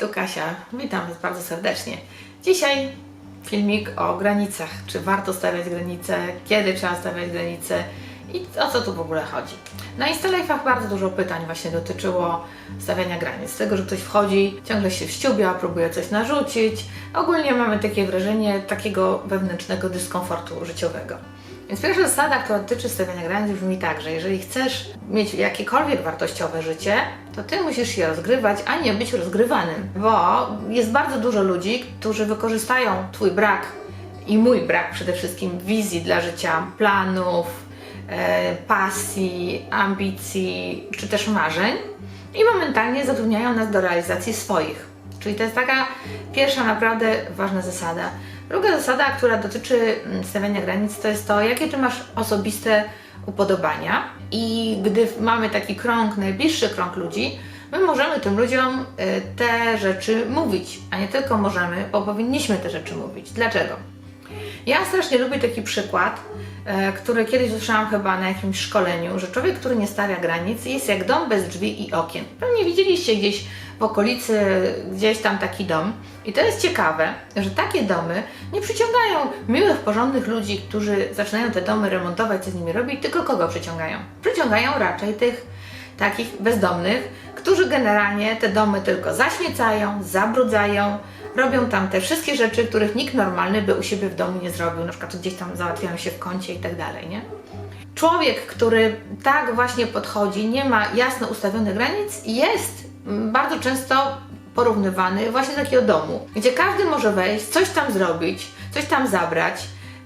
tu Kasia. Witam Was bardzo serdecznie. Dzisiaj filmik o granicach. Czy warto stawiać granice, kiedy trzeba stawiać granice i o co tu w ogóle chodzi. Na Instalife'ach bardzo dużo pytań właśnie dotyczyło stawiania granic. Tego, że ktoś wchodzi, ciągle się wściubia, próbuje coś narzucić. Ogólnie mamy takie wrażenie takiego wewnętrznego dyskomfortu życiowego. Więc pierwsza zasada, która dotyczy stawiania granic brzmi tak, że jeżeli chcesz mieć jakiekolwiek wartościowe życie, to ty musisz się rozgrywać, a nie być rozgrywanym. Bo jest bardzo dużo ludzi, którzy wykorzystają twój brak i mój brak przede wszystkim wizji dla życia, planów, e, pasji, ambicji czy też marzeń i momentalnie zatrudniają nas do realizacji swoich. Czyli to jest taka pierwsza naprawdę ważna zasada. Druga zasada, która dotyczy mm, stawiania granic, to jest to, jakie ty masz osobiste upodobania. I gdy mamy taki krąg, najbliższy krąg ludzi, my możemy tym ludziom y, te rzeczy mówić, a nie tylko możemy, bo powinniśmy te rzeczy mówić. Dlaczego? Ja strasznie lubię taki przykład, e, który kiedyś usłyszałam chyba na jakimś szkoleniu, że człowiek, który nie stawia granic, jest jak dom bez drzwi i okien. Pewnie widzieliście gdzieś w okolicy, gdzieś tam taki dom. I to jest ciekawe, że takie domy nie przyciągają miłych, porządnych ludzi, którzy zaczynają te domy remontować, co z nimi robić, tylko kogo przyciągają? Przyciągają raczej tych takich bezdomnych, którzy generalnie te domy tylko zaśmiecają, zabrudzają, robią tam te wszystkie rzeczy, których nikt normalny by u siebie w domu nie zrobił, na przykład gdzieś tam załatwiają się w kącie i tak dalej, nie? Człowiek, który tak właśnie podchodzi, nie ma jasno ustawionych granic, jest bardzo często porównywany właśnie do takiego domu, gdzie każdy może wejść, coś tam zrobić, coś tam zabrać,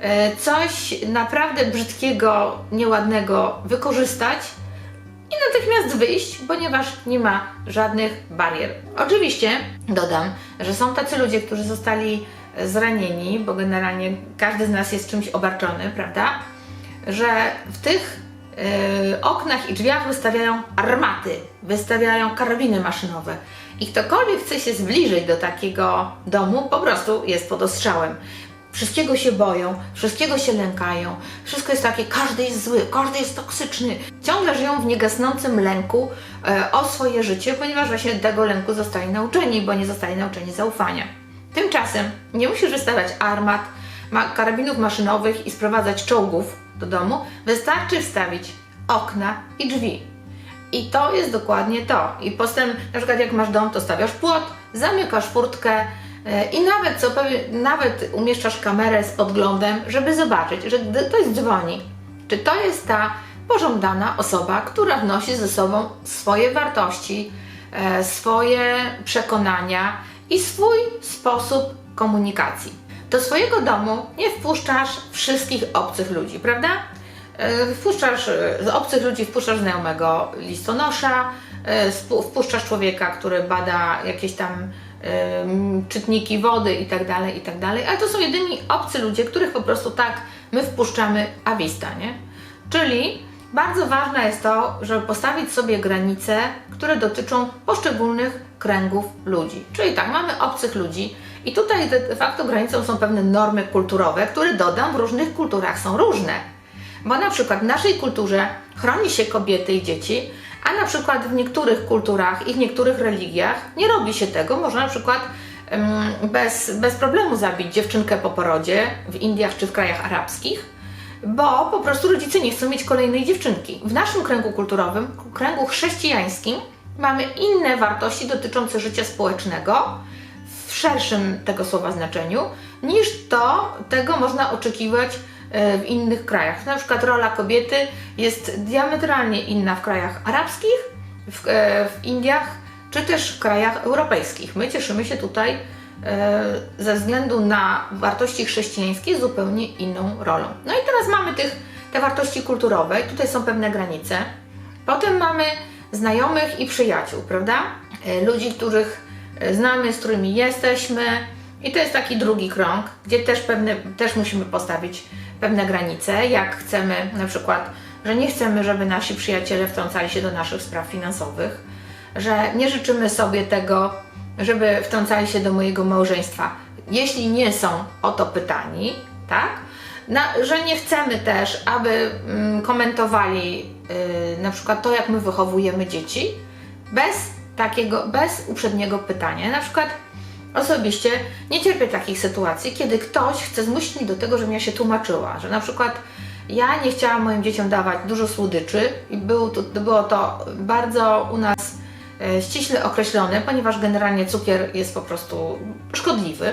e, coś naprawdę brzydkiego, nieładnego wykorzystać i natychmiast wyjść, ponieważ nie ma żadnych barier. Oczywiście dodam, że są tacy ludzie, którzy zostali zranieni, bo generalnie każdy z nas jest czymś obarczony, prawda? Że w tych yy, oknach i drzwiach wystawiają armaty, wystawiają karabiny maszynowe. I ktokolwiek chce się zbliżyć do takiego domu, po prostu jest pod ostrzałem. Wszystkiego się boją, wszystkiego się lękają, wszystko jest takie, każdy jest zły, każdy jest toksyczny. Ciągle żyją w niegasnącym lęku e, o swoje życie, ponieważ właśnie tego lęku zostali nauczeni, bo nie zostali nauczeni zaufania. Tymczasem nie musisz wystawiać armat, ma karabinów maszynowych i sprowadzać czołgów do domu, wystarczy wstawić okna i drzwi. I to jest dokładnie to. I potem, na przykład jak masz dom, to stawiasz płot, zamykasz furtkę, I nawet, co nawet umieszczasz kamerę z podglądem, żeby zobaczyć, że ktoś dzwoni, czy to jest ta pożądana osoba, która wnosi ze sobą swoje wartości, e, swoje przekonania i swój sposób komunikacji. Do swojego domu nie wpuszczasz wszystkich obcych ludzi, prawda? E, Wpuszczasz z obcych ludzi, wpuszczasz znajomego listonosza, wpuszczasz człowieka, który bada jakieś tam czytniki wody i tak dalej, i tak ale to są jedyni obcy ludzie, których po prostu tak my wpuszczamy a vista, nie? Czyli bardzo ważne jest to, żeby postawić sobie granice, które dotyczą poszczególnych kręgów ludzi. Czyli tak, mamy obcych ludzi i tutaj de facto granicą są pewne normy kulturowe, które dodam, w różnych kulturach są różne. Bo na przykład w naszej kulturze chroni się kobiety i dzieci, a na przykład w niektórych kulturach i w niektórych religiach nie robi się tego. Można na przykład bez, bez problemu zabić dziewczynkę po porodzie w Indiach czy w krajach arabskich, bo po prostu rodzice nie chcą mieć kolejnej dziewczynki. W naszym kręgu kulturowym, kręgu chrześcijańskim, mamy inne wartości dotyczące życia społecznego w szerszym tego słowa znaczeniu, niż to tego można oczekiwać w innych krajach. Na przykład rola kobiety jest diametralnie inna w krajach arabskich, w, e, w Indiach, czy też w krajach europejskich. My cieszymy się tutaj e, ze względu na wartości chrześcijańskie zupełnie inną rolą. No i teraz mamy tych, te wartości kulturowe, tutaj są pewne granice. Potem mamy znajomych i przyjaciół, prawda? E, Ludzi, których e, znamy, z którymi jesteśmy. I to jest taki drugi krąg, gdzie też, pewne, też musimy postawić pewne granice, jak chcemy na przykład, że nie chcemy, żeby nasi przyjaciele wtrącali się do naszych spraw finansowych, że nie życzymy sobie tego, żeby wtrącali się do mojego małżeństwa, jeśli nie są o to pytani, tak? Na, że nie chcemy też, aby mm, komentowali yy, na przykład to, jak my wychowujemy dzieci, bez takiego bez uprzedniego pytania. Na przykład osobiście nie cierpię takich sytuacji, kiedy ktoś chce zmusić mnie do tego, żebym ja się tłumaczyła, że na przykład ja nie chciałam moim dzieciom dawać dużo słodyczy i było to, było to bardzo u nas e, ściśle określone, ponieważ generalnie cukier jest po prostu szkodliwy.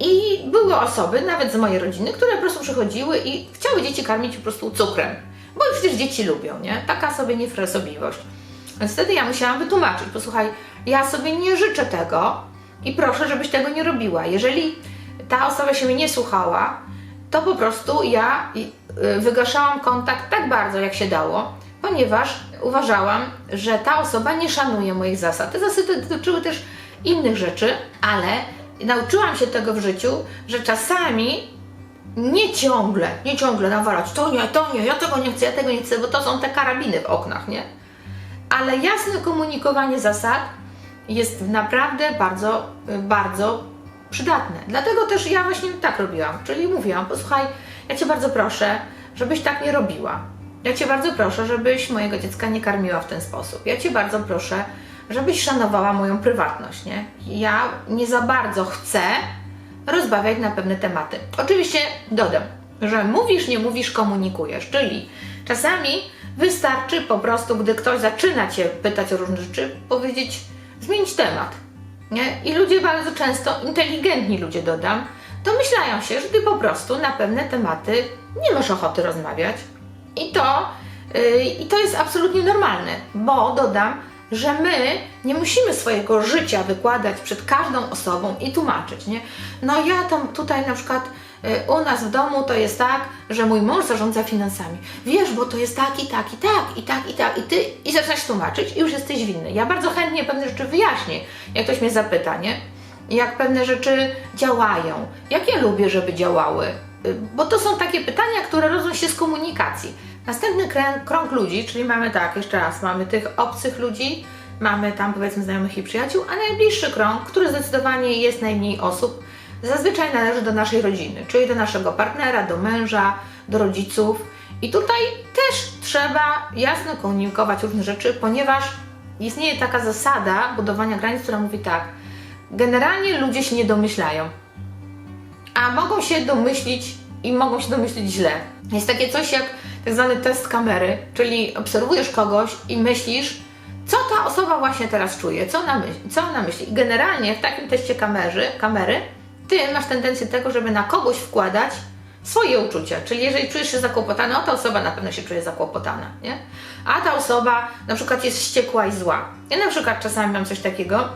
I były osoby, nawet z mojej rodziny, które po prostu przychodziły i chciały dzieci karmić po prostu cukrem. Bo przecież dzieci lubią, nie? Taka sobie niefrasobliwość. Więc wtedy ja musiałam wytłumaczyć, posłuchaj, ja sobie nie życzę tego i proszę, żebyś tego nie robiła. Jeżeli ta osoba się mnie nie słuchała, to po prostu ja y, wygaszałam kontakt tak bardzo, jak się dało, ponieważ uważałam, że ta osoba nie szanuje moich zasad. Te zasady dotyczyły też innych rzeczy, ale nauczyłam się tego w życiu, że czasami nie ciągle, nie ciągle nawalać, to nie, to nie, ja tego nie chcę, ja tego nie chcę, bo to są te karabiny w oknach, nie? Ale jasne komunikowanie zasad jest naprawdę bardzo, bardzo przydatne. Dlatego też ja właśnie tak robiłam, czyli mówiłam, posłuchaj, ja Cię bardzo proszę, żebyś tak nie robiła. Ja Cię bardzo proszę, żebyś mojego dziecka nie karmiła w ten sposób. Ja Cię bardzo proszę, żebyś szanowała moją prywatność, nie? Ja nie za bardzo chcę rozmawiać na pewne tematy. Oczywiście dodam, że mówisz, nie mówisz, komunikujesz, czyli czasami wystarczy po prostu, gdy ktoś zaczyna Cię pytać o różne rzeczy, powiedzieć, zmienić temat. Nie? I ludzie bardzo często, inteligentni ludzie dodam, domyślają się, że Ty po prostu na pewne tematy nie masz ochoty rozmawiać. I to, yy, I to jest absolutnie normalne, bo dodam, że my nie musimy swojego życia wykładać przed każdą osobą i tłumaczyć, nie? No ja tam tutaj na przykład u nas w domu to jest tak, że mój mąż zarządza finansami. Wiesz, bo to jest tak i tak i tak i tak i tak i ty i zaczynasz tłumaczyć i już jesteś winny. Ja bardzo chętnie pewne rzeczy wyjaśnię, jak ktoś mnie zapyta, nie? Jak pewne rzeczy działają, jak ja lubię, żeby działały. Y, Bo to są takie pytania, które rodzą się z komunikacji. Następny kręg, krąg ludzi, czyli mamy tak, jeszcze raz, mamy tych obcych ludzi, mamy tam powiedzmy znajomych i przyjaciół, a najbliższy krąg, który zdecydowanie jest najmniej osób, zazwyczaj należy do naszej rodziny, czyli do naszego partnera, do męża, do rodziców. I tutaj też trzeba jasno komunikować różne rzeczy, ponieważ istnieje taka zasada budowania granic, która mówi tak, generalnie ludzie się nie domyślają, a mogą się domyślić i mogą się domyślić źle. Jest takie coś jak tak zwany test kamery, czyli obserwujesz kogoś i myślisz, co ta osoba właśnie teraz czuje, co ona myśli. Co ona myśli. I generalnie w takim teście kamery, kamery ty masz tendencję tego, żeby na kogoś wkładać swoje uczucia. Czyli jeżeli czujesz się zakłopotana, no ta osoba na pewno się czuje zakłopotana, nie? A ta osoba na przykład jest wściekła i zła. Ja na przykład czasami mam coś takiego,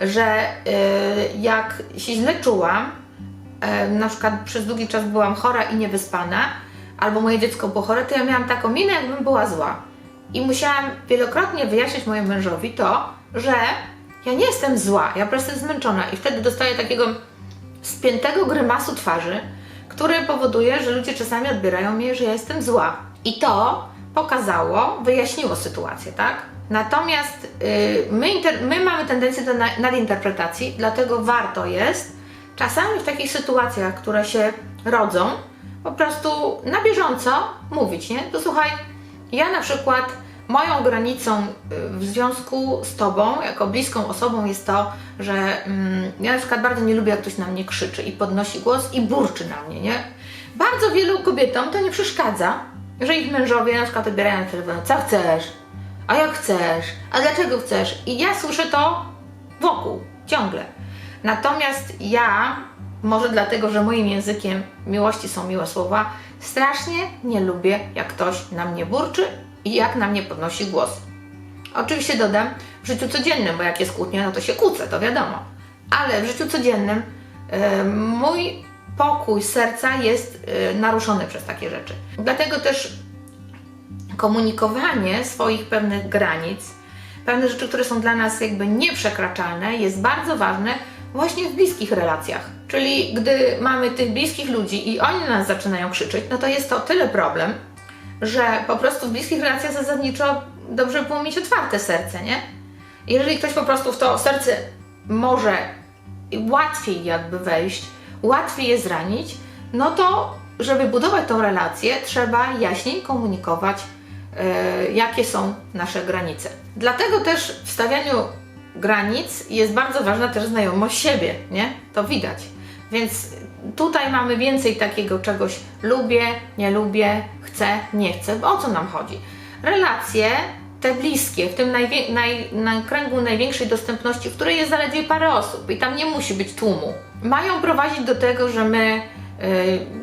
że yy, jak się źle czułam, e, na przykład przez długi czas byłam chora i niewyspana, albo moje dziecko było chore, to ja miałam taką minę, jakbym była zła. I musiałam wielokrotnie wyjaśnić mojemu mężowi to, że ja nie jestem zła, ja po prostu jestem zmęczona i wtedy dostaję takiego spiętego grymasu twarzy, który powoduje, że ludzie czasami odbierają mnie, że ja jestem zła. I to pokazało, wyjaśniło sytuację, tak? Natomiast yy, my, my mamy tendencję do na- nadinterpretacji, dlatego warto jest czasami w takich sytuacjach, które się rodzą, po prostu na bieżąco mówić, nie? To słuchaj, ja na przykład moją granicą y, w związku z Tobą, jako bliską osobą jest to, że mm, ja na przykład bardzo nie lubię, jak ktoś na mnie krzyczy i podnosi głos i burczy na mnie, nie? Bardzo wielu kobietom to nie przeszkadza, że ich mężowie na przykład odbierają telefon, co chcesz? A jak chcesz? A dlaczego chcesz? I ja słyszę to wokół, ciągle. Natomiast ja, może dlatego, że moim językiem miłości są miłe słowa, strasznie nie lubię, jak ktoś na mnie burczy i jak na mnie podnosi głos. Oczywiście dodam, w życiu codziennym, bo jak jest kłótnia, no to się kłócę, to wiadomo. Ale w życiu codziennym e, mój pokój serca jest e, naruszony przez takie rzeczy. Dlatego też komunikowanie swoich pewnych granic, pewne rzeczy, które są dla nas jakby nieprzekraczalne, jest bardzo ważne właśnie w bliskich relacjach. Czyli gdy mamy tych bliskich ludzi i oni na nas zaczynają krzyczeć, no to jest to tyle problem, że po prostu w bliskich relacjach zasadniczo dobrze było mieć otwarte serce, nie? Jeżeli ktoś po prostu w to serce może łatwiej jakby wejść, łatwiej je zranić, no to żeby budować tą relację, trzeba jaśniej komunikować, e, jakie są nasze granice. Dlatego też w stawianiu granic jest bardzo ważna też znajomość siebie, nie? To widać. Więc tutaj mamy więcej takiego czegoś lubię, nie lubię, chcę, nie chcę, o co nam chodzi? Relacje te bliskie, w tym najwie- naj, na kręgu największej dostępności, w której jest zaledwie parę osób i tam nie musi być tłumu, mają prowadzić do tego, że my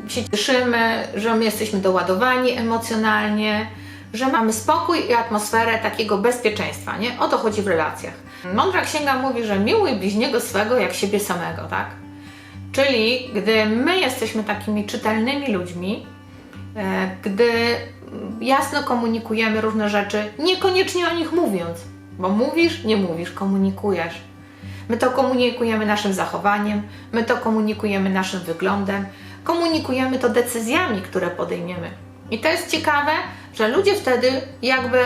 y, się cieszymy, że my jesteśmy doładowani emocjonalnie, że mamy spokój i atmosferę takiego bezpieczeństwa, nie? O to chodzi w relacjach. Mądra księga mówi, że miłuj bliźniego swego jak siebie samego, tak? Czyli gdy my jesteśmy takimi czytelnymi ludźmi, e, gdy jasno komunikujemy różne rzeczy, niekoniecznie o nich mówiąc, bo mówisz, nie mówisz, komunikujesz. My to komunikujemy naszym zachowaniem, my to komunikujemy naszym wyglądem, komunikujemy to decyzjami, które podejmiemy. I to jest ciekawe, że ludzie wtedy jakby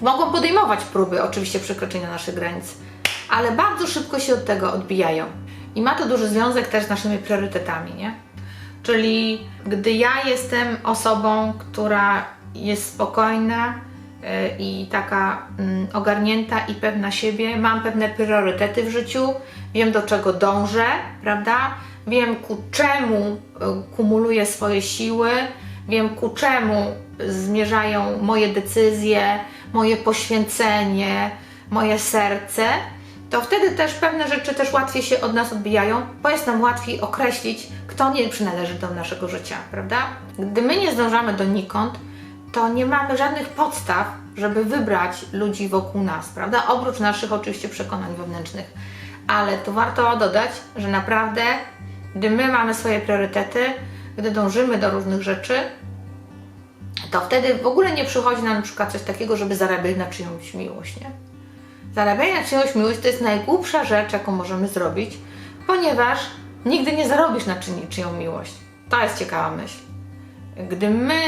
mogą podejmować próby oczywiście przekroczenia naszych granic, ale bardzo szybko się od tego odbijają. I ma to duży związek też z naszymi priorytetami, nie? Czyli gdy ja jestem osobą, która jest spokojna y, i taka mm, ogarnięta i pewna siebie, mam pewne priorytety w życiu, wiem do czego dążę, prawda? Wiem ku czemu y, kumuluję swoje siły, wiem ku czemu zmierzają moje decyzje, moje poświęcenie, moje serce, to wtedy też pewne rzeczy też łatwiej się od nas odbijają, bo jest nam łatwiej określić, kto nie przynależy do naszego życia, prawda? Gdy my nie zdążamy donikąd, to nie mamy żadnych podstaw, żeby wybrać ludzi wokół nas, prawda? Oprócz naszych oczywiście przekonań wewnętrznych. Ale tu warto dodać, że naprawdę, gdy my mamy swoje priorytety, gdy dążymy do różnych rzeczy, to wtedy w ogóle nie przychodzi nam na przykład coś takiego, żeby zarabiać na czyjąś miłość, nie? Zarabianie na czyjąś miłość to jest najgłupsza rzecz, jaką możemy zrobić, ponieważ nigdy nie zarobisz na czyni, czyją miłość. To jest ciekawa myśl. Gdy my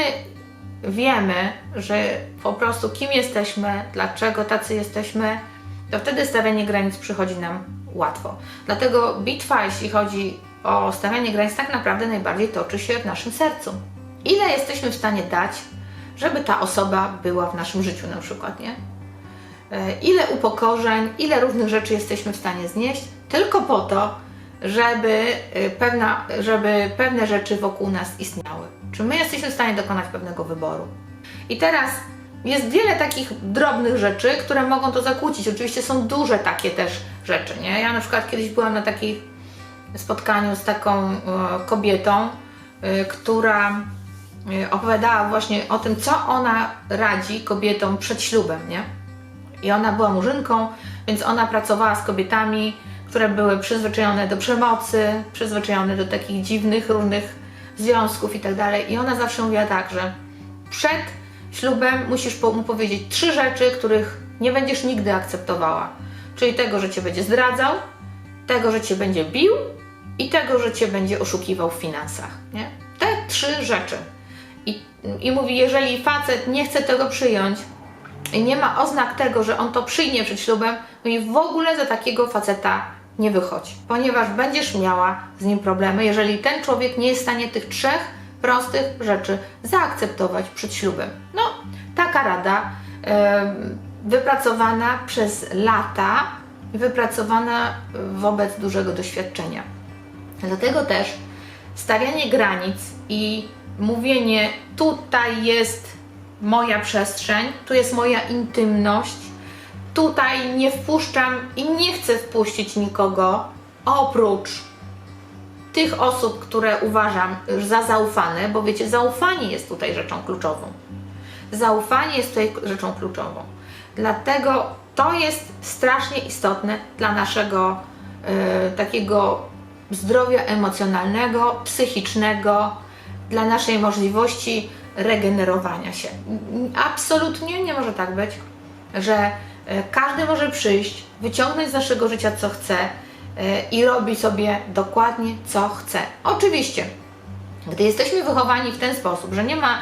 wiemy, że po prostu kim jesteśmy, dlaczego tacy jesteśmy, to wtedy stawianie granic przychodzi nam łatwo. Dlatego bitwa, jeśli chodzi o stawianie granic, tak naprawdę najbardziej toczy się w naszym sercu. Ile jesteśmy w stanie dać, żeby ta osoba była w naszym życiu na przykład, nie? E, ile upokorzeń, ile różnych rzeczy jesteśmy w stanie znieść, tylko po to, żeby, e, pewna, żeby pewne rzeczy wokół nas istniały. Czy my jesteśmy w stanie dokonać pewnego wyboru? I teraz jest wiele takich drobnych rzeczy, które mogą to zakłócić. Oczywiście są duże takie też rzeczy, nie? Ja na przykład kiedyś byłam na takim spotkaniu z taką e, kobietą, która opowiadała właśnie o tym, co ona radzi kobietom przed ślubem, nie? I ona była murzynką, więc ona pracowała z kobietami, które były przyzwyczajone do przemocy, przyzwyczajone do takich dziwnych, różnych związków i tak. I ona zawsze mówiła tak, że przed ślubem musisz mu powiedzieć trzy rzeczy, których nie będziesz nigdy akceptowała. Czyli tego, że cię będzie zdradzał, tego, że cię będzie bił i tego, że cię będzie oszukiwał w finansach. Nie? Te trzy rzeczy. I, I mówi, jeżeli facet nie chce tego przyjąć, i nie ma oznak tego, że on to przyjmie przed ślubem, no i w ogóle za takiego faceta nie wychodź, ponieważ będziesz miała z nim problemy, jeżeli ten człowiek nie jest w stanie tych trzech prostych rzeczy zaakceptować przed ślubem. No, taka rada em, wypracowana przez lata, wypracowana wobec dużego doświadczenia. Dlatego też stawianie granic i mówienie tutaj jest moja przestrzeń, tu jest moja intymność, tutaj nie wpuszczam i nie chcę wpuścić nikogo oprócz tych osób, które uważam za zaufane, bo wiecie, zaufanie jest tutaj rzeczą kluczową. Zaufanie jest tutaj rzeczą kluczową. Dlatego to jest strasznie istotne dla naszego e, takiego zdrowia emocjonalnego, psychicznego, dla naszej możliwości regenerowania się. Absolutnie nie może tak być, że e, każdy może przyjść, wyciągnąć z naszego życia co chce e, i robi sobie dokładnie co chce. Oczywiście, gdy jesteśmy wychowani w ten sposób, że nie ma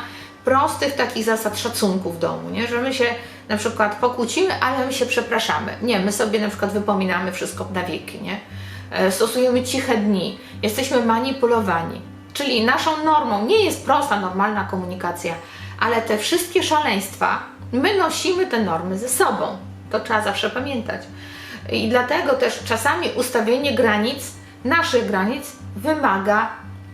prostych takich zasad szacunku w domu, nie? że my się na przykład pokłócimy, ale my się przepraszamy. Nie, my sobie na przykład wypominamy wszystko na wieki, nie? E, Stosujemy ciche dni, jesteśmy manipulowani. Czyli naszą normą nie jest prosta, normalna komunikacja, ale te wszystkie szaleństwa, my nosimy te normy ze sobą. To trzeba zawsze pamiętać. I dlatego też czasami ustawienie granic, naszych granic, wymaga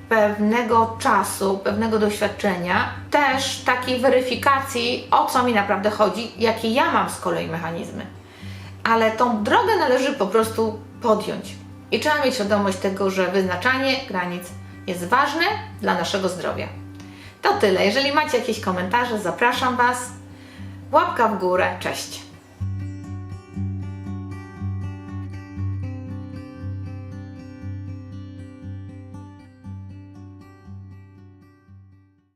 pewnego czasu, pewnego doświadczenia, też takiej weryfikacji, o co mi naprawdę chodzi, jakie ja mam z kolei mechanizmy. Ale tą drogę należy po prostu podjąć. I trzeba mieć świadomość tego, że wyznaczanie granic jest ważne dla naszego zdrowia. To tyle. Jeżeli macie jakieś komentarze, zapraszam Was. Łapka w górę. Cześć.